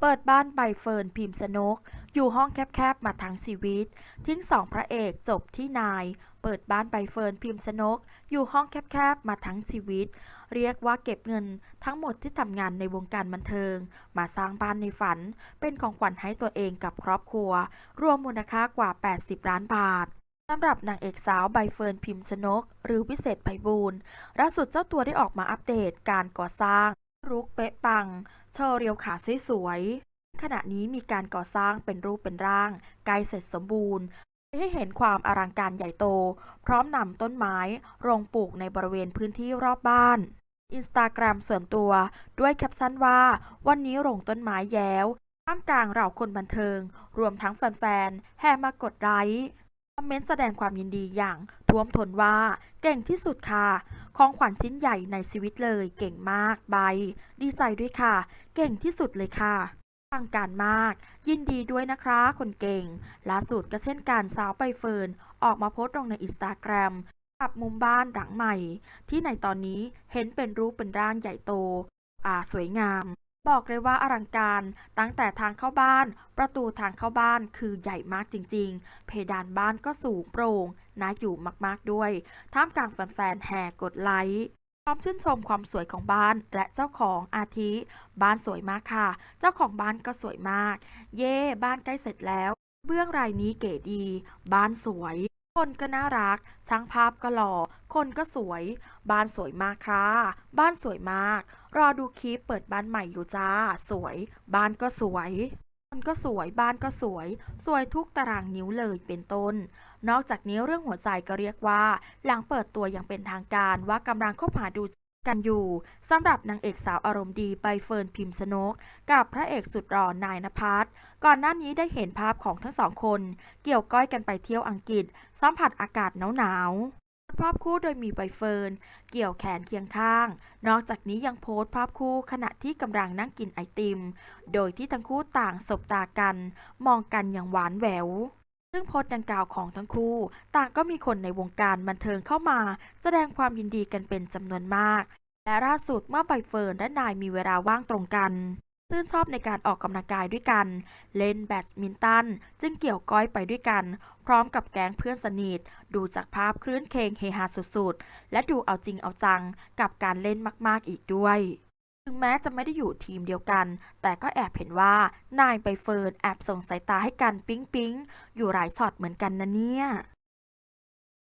เปิดบ้านใบเฟิร์นพิมพ์สนกอยู่ห้องแคบๆ มาทั้งชีวิต ทิ้งสองพระเอกจบที่นาย เปิดบ้านใบเฟิร์นพิมพ์สนกอยู่ห้องแคบๆ มาทั้งชีวิต เรียกว่าเก็บเงินทั้งหมดที่ทำงานในวงการบันเทิง มาสร้างบ้านในฝัน เป็นของขวัญให้ตัวเองกับครอบครัว รวมมูลค่ากว่า 80 ล้านบาทสำหรับนางเอกสาวใบเฟิร์นพิมพ์ชนก หรือวิเศษไพบูลย์ล่าสุดเจ้าตัวได้ออกมาอัปเดตการก่อสร้าง รุกเป๊ะปัง โชว์เรียวขาสวยๆขณะนี้มีการก่อสร้างเป็นรูปเป็นร่างใกล้เสร็จสมบูรณ์ ให้เห็นความอลังการใหญ่โต พร้อมนำต้นไม้ลงปลูกในบริเวณพื้นที่รอบบ้านอินสตาแกรมส่วนตัวด้วยแคปชั่นว่า วันนี้ลงต้นไม้แย้วท่ามกลางเหล่าคนบันเทิง รวมทั้งแฟนๆแห่มากดไลค์ คอมเมนต์แสดงความยินดีอย่างท่วมท้นว่า เก่งที่สุดค่ะของขวัญชิ้นใหญ่ในชีวิตเลย เก่งมากใบ ดีใจด้วยค่ะ เก่งที่สุดเลยค่ะทางการมาก ยินดีด้วยนะคะคนเก่งล่าสุดก็เช่นการสาวใบเฟิร์น ออกมาโพสต์ลงในอินสตาแกรมกับมุมบ้านหลังใหม่ ที่ในตอนนี้เห็นเป็นรูปเป็นร่างใหญ่โต อ่าสวยงาม บอกเลยว่าอลังการ ตั้งแต่ทางเข้าบ้าน ประตูทางเข้าบ้านคือใหญ่มากจริง ๆ เพดานบ้านก็สูงโปร่งน่าอยู่มากๆด้วย ท่ามกลางแฟนๆแห่กดไลค์พร้อมชื่นชมความสวยของบ้านและเจ้าของอาทิ บ้านสวยมากค่ะ เจ้าของบ้านก็สวยมาก เย่บ้านใกล้เสร็จแล้ว เบื้องรายนี้เก๋ดี บ้านสวย คนก็น่ารัก ช่างภาพก็หล่อ คนก็สวย บ้านสวยมากค่ะ บ้านสวยมาก รอดูคลิปเปิดบ้านใหม่อยู่จ้า สวย บ้านก็สวย คนก็สวย บ้านก็สวย สวยทุกตารางนิ้วเลยเป็นต้น นอกจากนี้เรื่องหัวใจก็เรียกว่า หลังเปิดตัวอย่างเป็นทางการว่ากำลังคบหาดู กันอยู่สำหรับนางเอกสาวอารมณ์ดีใบเฟิร์นพิมพ์สนก กับพระเอกสุดหล่อนายนภัสก่อนหน้านี้ได้เห็นภาพของทั้งสองคน เกี่ยวก้อยกันไปเที่ยวอังกฤษ สัมผัสอากาศหนาวๆภาพคู่โดยมีใบเฟิร์น เกี่ยวแขนเคียงข้าง นอกจากนี้ยังโพสต์ภาพคู่ขณะที่กำลังนั่งกินไอติม โดยที่ทั้งคู่ต่างสบตากัน มองกันอย่างหวานแหวว ซึ่งโพสต์ดังกล่าวของทั้งคู่ ต่างก็มีคนในวงการบันเทิงเข้ามา แสดงความยินดีกันเป็นจำนวนมาก และล่าสุดเมื่อใบเฟิร์นและนายมีเวลาว่างตรงกันซึ่งชอบในการออกกำลังกายด้วยกัน เล่นแบดมินตัน จึงเกี่ยวก้อยไปด้วยกัน พร้อมกับแก๊งเพื่อนสนิท ดูจากภาพคลื่นเคงเฮฮาสุดๆ และดูเอาจริงเอาจังกับการเล่นมากๆอีกด้วย ถึงแม้จะไม่ได้อยู่ทีมเดียวกัน แต่ก็แอบเห็นว่านายใบเฟิร์นแอบส่งสายตาให้กันปิ๊งปิ๊งอยู่หลายช็อตเหมือนกันนะเนี่ย